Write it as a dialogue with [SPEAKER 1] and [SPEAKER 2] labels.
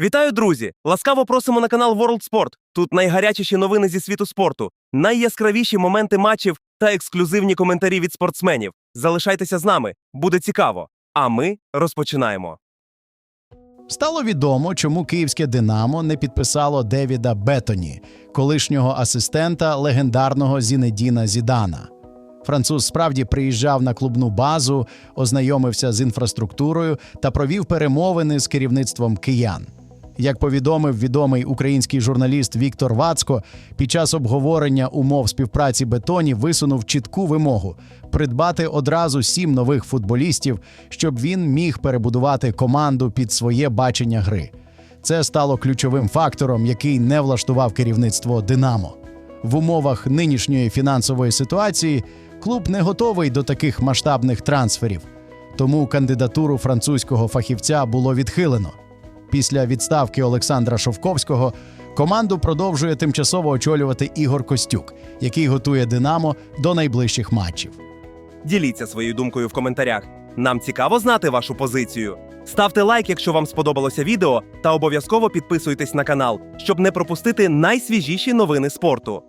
[SPEAKER 1] Вітаю, друзі! Ласкаво просимо на канал World Sport. Тут найгарячіші новини зі світу спорту, найяскравіші моменти матчів та ексклюзивні коментарі від спортсменів. Залишайтеся з нами, буде цікаво. А ми розпочинаємо.
[SPEAKER 2] Стало відомо, чому київське Динамо не підписало Девіда Бетоні, колишнього асистента легендарного Зінедіна Зідана. Француз справді приїжджав на клубну базу, ознайомився з інфраструктурою та провів перемовини з керівництвом киян. Як повідомив відомий український журналіст Віктор Вацко, під час обговорення умов співпраці бетоні висунув чітку вимогу придбати одразу сім нових футболістів, щоб він міг перебудувати команду під своє бачення гри. Це стало ключовим фактором, який не влаштував керівництво Динамо. В умовах нинішньої фінансової ситуації клуб не готовий до таких масштабних трансферів, тому кандидатуру французького фахівця було відхилено. Після відставки Олександра Шовковського команду продовжує тимчасово очолювати Ігор Костюк, який готує Динамо до найближчих матчів.
[SPEAKER 1] Діліться своєю думкою в коментарях. Нам цікаво знати вашу позицію. Ставте лайк, якщо вам сподобалося відео, та обов'язково підписуйтесь на канал, щоб не пропустити найсвіжіші новини спорту.